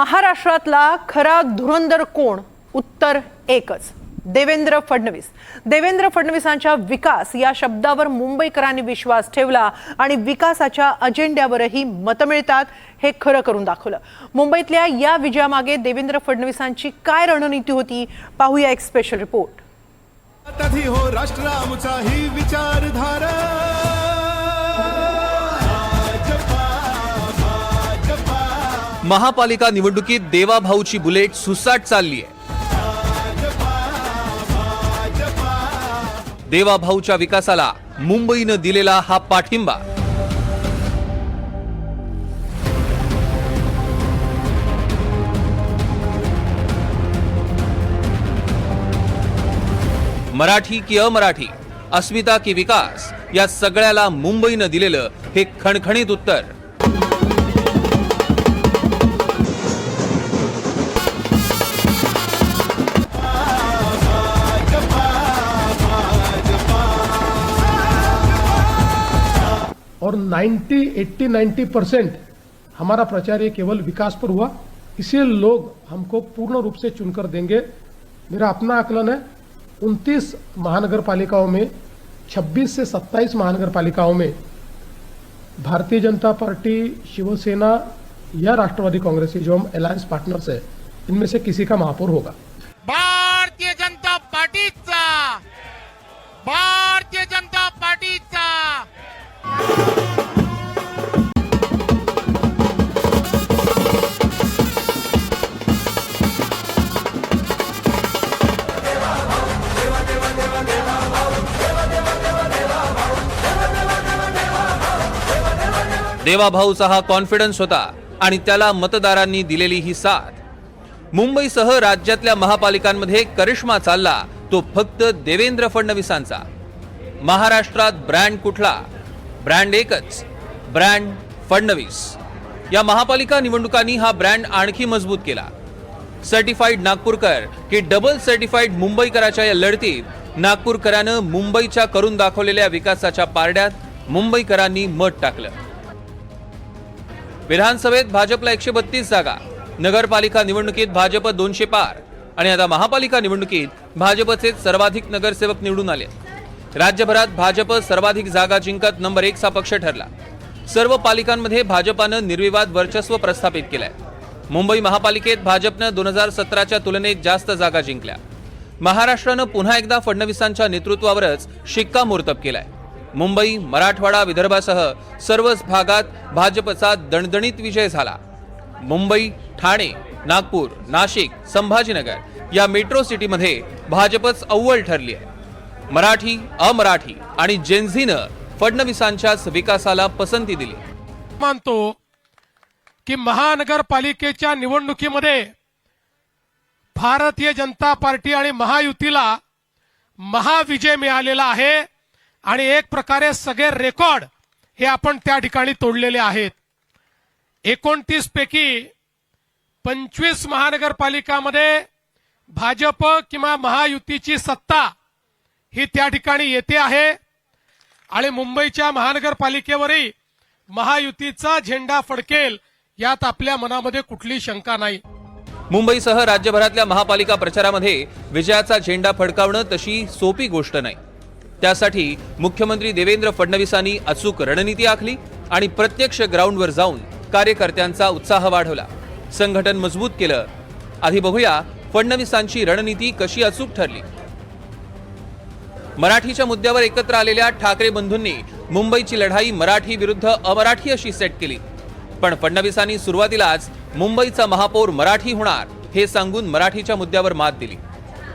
महाराष्ट्रातला खरा धुरंदर कोण? उत्तर एकच. देवेंद्र फडणवीस. देवेंद्र फडणवीसांच्या विकास या शब्दावर मुंबईकरांनी विश्वास ठेवला आणि विकासाच्या अजेंड्यावरही मतं मिळतात हे खरं करून दाखवलं. मुंबईतल्या या विजयामागे देवेंद्र फडणवीसांची काय रणनीती होती? पाहूया एक स्पेशल रिपोर्ट हो राष्ट्र आमचा ही विचारधारा. महापालिका निवडणुकीत देवाभाऊची बुलेट सुसाट चालली आहे देवाभाऊच्या विकासाला मुंबईनं दिलेला हा पाठिंबा. मराठी की अमराठी अस्मिता की विकास या सगळ्याला मुंबईनं दिलेलं हे खणखणीत उत्तर. और 90 80 90 परसेंट हमारा प्रचार ये केवल विकास पर हुआ। इसलिए लोग हमको पूर्ण रूप से चुनकर देंगे। मेरा अपना आकलन है 29 महानगर पालिकाओं में 26 से 27 महानगर पालिकाओं में भारतीय जनता पार्टी, शिवसेना या राष्ट्रवादी कांग्रेस जो हम अलायंस पार्टनर्स है, इनमें से किसी का महापौर होगा। भारतीय जनता पार्टीचा भारतीय जनता देवाभाऊचा हा कॉन्फिडन्स होता आणि त्याला मतदारांनी दिलेली ही साथ. मुंबईसह राज्यातल्या महापालिकांमध्ये करिश्मा चालला तो फक्त देवेंद्र फडणवीसांचा. महाराष्ट्रात ब्रँड कुठला? ब्रँड एकच ब्रँड फडणवीस. या महापालिका निवडणुकांनी हा ब्रँड आणखी मजबूत केला. सर्टिफाईड नागपूरकर की डबल सर्टिफाईड मुंबईकराच्या या लढतीत नागपूरकरानं मुंबईच्या करून दाखवलेल्या विकासाच्या पारड्यात मुंबईकरांनी मत टाकलं. विधानसभेत भाजपला एकशे बत्तीस जागा नगरपालिका निवडणुकीत भाजप दोनशे पार आणि आता महापालिका निवडणुकीत भाजपचे सर्वाधिक नगरसेवक निवडून आले. राज्यभरात भाजप सर्वाधिक जागा जिंकत नंबर एकचा पक्ष ठरला. सर्व पालिकांमध्ये भाजपानं निर्विवाद वर्चस्व प्रस्थापित केलंय. मुंबई महापालिकेत भाजपनं दोन हजार सतराच्या तुलनेत जास्त जागा जिंकल्या. महाराष्ट्रानं पुन्हा एकदा फडणवीसांच्या नेतृत्वावरच शिक्कामोर्तब केलाय. मुंबई मराठवाडा विदर्भासह सर्वच भागात भाजपचा दणदणीत विजय झाला. मुंबई ठाणे नागपूर नाशिक संभाजीनगर या मेट्रो सिटीमध्ये भाजपच अव्वल ठरली आहे. मराठी अमराठी आणि जेन्झीनं फडणवीसांच्याच विकासाला पसंती दिली. मानतो की महानगरपालिकेच्या निवडणुकीमध्ये भारतीय जनता पार्टी आणि महायुतीला महाविजय मिळालेला आहे. आणि एक प्रकारे सगळे रेकॉर्ड हे आपण त्या ठिकाणी तोडलेले आहेत. एकोणतीस पैकी पंचवीस महानगरपालिकामध्ये भाजप किंवा महायुतीची सत्ता ही त्या ठिकाणी येते आहे. आणि मुंबईच्या महानगरपालिकेवरही महायुतीचा झेंडा फडकेल यात आपल्या मनामध्ये कुठली शंका नाही. मुंबईसह राज्यभरातल्या महापालिका प्रचारामध्ये विजयाचा झेंडा फडकावणं तशी सोपी गोष्ट नाही. त्यासाठी मुख्यमंत्री देवेंद्र फडणवीसांनी अचूक रणनीती आखली आणि प्रत्यक्ष ग्राउंडवर जाऊन कार्यकर्त्यांचा उत्साह वाढवला. संघटन मजबूत केलं. आधी बघूया फडणवीसांची रणनीती कशी अचूक ठरली. मराठीच्या मुद्द्यावर एकत्र आलेल्या ठाकरे बंधूंनी मुंबईची लढाई मराठी विरुद्ध अमराठी अशी सेट केली. पण फडणवीसांनी सुरुवातीलाच मुंबईचा महापौर मराठी होणार हे सांगून मराठीच्या मुद्द्यावर मात दिली.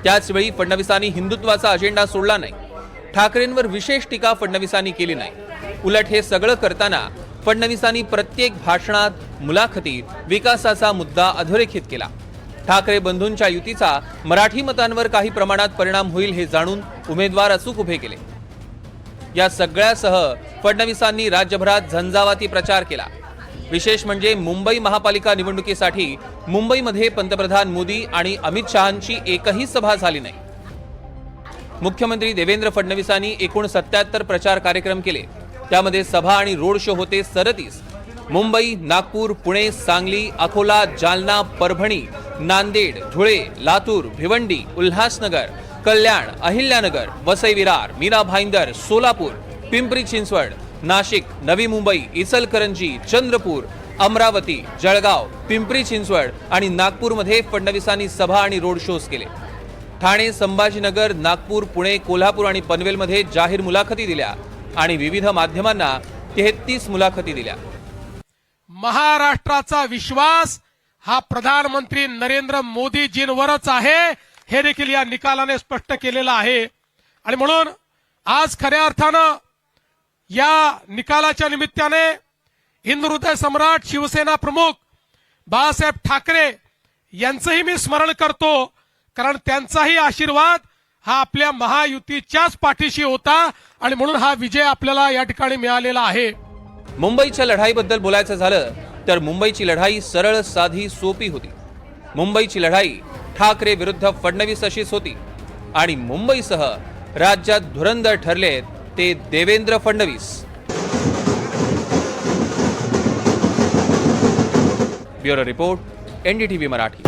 त्याचवेळी फडणवीसांनी हिंदुत्वाचा अजेंडा सोडला नाही. ठाकरेंवर विशेष टीका फडणवीसांनी केली नाही. उलट हे सगळं करताना फडणवीसांनी प्रत्येक भाषणात मुलाखतीत विकासाचा मुद्दा अधोरेखित केला. ठाकरे बंधूंच्या युतीचा मराठी मतांवर काही प्रमाणात परिणाम होईल हे जाणून उमेदवार अचूक उभे केले. या सगळ्यासह फडणवीसांनी राज्यभरात झंझावाती प्रचार केला. विशेष म्हणजे मुंबई महापालिका निवडणुकीसाठी मुंबईमध्ये पंतप्रधान मोदी आणि अमित शहांची एकही सभा झाली नाही. मुख्यमंत्री देवेंद्र फडणवीसांनी एकूण सत्याहत्तर प्रचार कार्यक्रम केले. त्यामध्ये सभा आणि रोड शो होते सरतीस मुंबई नागपूर पुणे सांगली अकोला जालना परभणी नांदेड धुळे लातूर भिवंडी उल्हासनगर कल्याण अहिल्यानगर वसई विरार मीना भाईंदर सोलापूर पिंपरी चिंचवड नाशिक नवी मुंबई इचलकरंजी चंद्रपूर अमरावती जळगाव पिंपरी चिंचवड आणि नागपूरमध्ये फडणवीसांनी सभा आणि रोड शोज केले. ठाणे संभाजीनगर नागपूर पुणे कोल्हापूर आणि पनवेलमध्ये जाहीर मुलाखती दिल्या आणि विविध माध्यमांना तेहतीस मुलाखती दिल्या. महाराष्ट्राचा विश्वास हा प्रधानमंत्री नरेंद्र मोदीजींवरच आहे हे देखील या निकालाने स्पष्ट केलेलं आहे. आणि म्हणून आज खऱ्या अर्थानं या निकालाच्या निमित्ताने हिंदू हृदय सम्राट शिवसेना प्रमुख बाळासाहेब ठाकरे यांचंही मी स्मरण करतो कारण त्यांचाही आशीर्वाद हा आपल्या महायुतीच्याच पाठीशी होता आणि म्हणून हा विजय आपल्याला या ठिकाणी मिळालेला आहे. मुंबईच्या लढाईबद्दल बोलायचं झालं तर मुंबईची लढाई सरळ साधी सोपी होती. मुंबईची लढाई ठाकरे विरुद्ध फडणवीस अशीच होती. आणि मुंबईसह राज्यात धुरंधर ठरलेत ते Devendra Fadnavis. Bureau report NDTV Marathi.